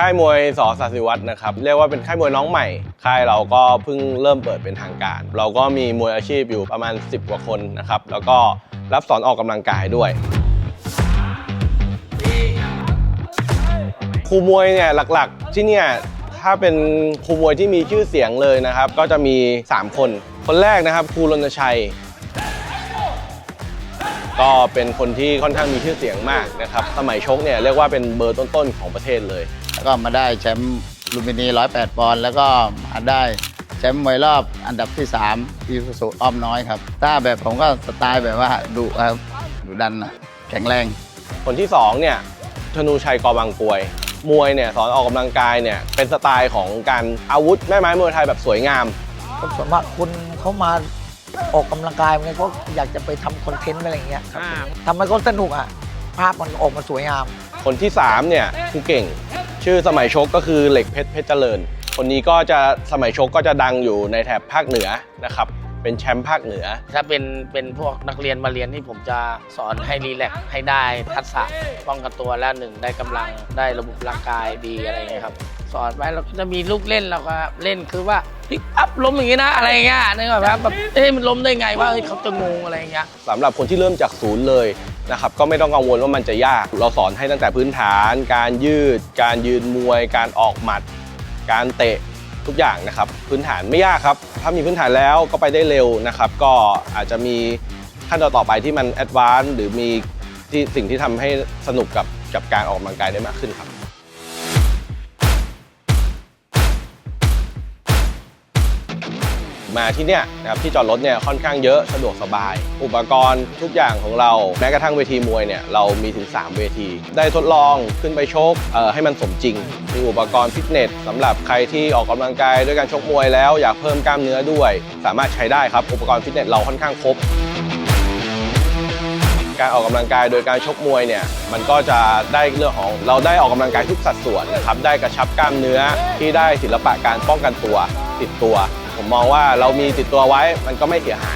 ค่ายมวยสอสัสิวัตรนะครับเรียกว่าเป็นค่ายมวยน้องใหม่ ค่ายเราก็เพิ่งเริ่มเปิดเป็นทางการ เราก็มีมวยอาชีพอยู่ประมาณ 10 กว่าคนนะครับแล้วก็รับสอนออกกำลังกายด้วยครูมวยเนี่ยหลักๆ ที่เนี่ยถ้าเป็นครูมวยที่มีชื่อเสียงเลยนะครับ ก็จะมี 3 คน คนแรกนะครับครูรณชัย ก็เป็นคนที่ค่อนข้างมีชื่อเสียงมากนะครับ สมัยชกเนี่ยเรียกว่าเป็นเบอร์ต้นๆของประเทศเลย แล้วก็มาได้แชมป์ลูมพินี108 ปอนด์แล้วก็มาได้แชมป์มวยรอบอันดับที่ 3 อีสุสุอ้อมน้อยครับ ถ้าแบบผมก็สไตล์แบบว่าดุครับดุดันนะแข็งแรง คนที่สองเนี่ยธนูชัยกอบางกรวย มวยเนี่ยสอนออกกำลังกายเนี่ยเป็นสไตล์ของการอาวุธแม่ไม้มวยไทยแบบสวยงามก็ส่วนมากคนเขามา ออกกำลังกายมันก็อยากจะไปทำคอนเทนต์อะไรอย่างเงี้ยครับทำให้เขาสนุกอะ ภาพมันออกมาสวยงาม คนที่ 3 เนี่ยคือเก่ง ชื่อสมัยชกก็คือเหล็กเพชรเพชรเจริญ คนนี้ก็จะสมัยชกก็จะดังอยู่ในแถบภาคเหนือนะครับเป็นแชมป์ภาคเหนือ ถ้าเป็นเป็นพวกนักเรียนมาเรียนที่ผมจะสอนให้รีแลกซ์ให้ได้ทักษะป้องกันตัวแล้วหนึ่งได้กำลังได้ระบบร่างกายดีอะไรอย่างเงี้ยครับ สอนไปเราก็จะมีลูกเล่นเราก็เล่นคือว่าพลิกอัพล้มอย่างงี้นะอะไรเงี้ยนึกออกไหมครับแบบเอ้ยมันล้มได้ไงว่าเอ้ยเขาจะงงอะไรเงี้ยสำหรับคนที่เริ่มจากศูนย์เลยนะครับก็ไม่ต้องกังวลว่ามันจะยาก เราสอนให้ตั้งแต่พื้นฐาน การยืด การยืนมวย การออกหมัด การเตะทุกอย่างนะครับ พื้นฐานไม่ยากครับ ถ้ามีพื้นฐานแล้วก็ไปได้เร็วนะครับ ก็อาจจะมีขั้นตอนต่อไปที่มันแอดวานซ์หรือมีที่สิ่งที่ทำให้สนุกกับกับการออกกำลังกายได้มากขึ้นครับ มาที่เนี่ยนะครับที่จอดรถเนี่ยค่อนข้างเยอะสะดวกสบาย อุปกรณ์ทุกอย่างของเราแม้กระทั่งเวทีมวยเนี่ยเรามีถึง 3 เวที ได้ทดลองขึ้นไปชกเอ่อให้มันสมจริง มีอุปกรณ์ฟิตเนสสำหรับใครที่ออกกำลังกายด้วยการชกมวยแล้วอยากเพิ่มกล้ามเนื้อด้วย สามารถใช้ได้ครับ อุปกรณ์ฟิตเนสเราค่อนข้างครบการออกกำลังกายโดยการชกมวยเนี่ยมันก็จะได้เรื่องของเราได้ออกกำลังกายทุกสัดส่วนนะครับได้กระชับกล้ามเนื้อที่ได้ศิลปะการป้องกันตัวติดตัว ผมมองว่าเรามีติดตัวไว้มันก็ไม่เสียหาย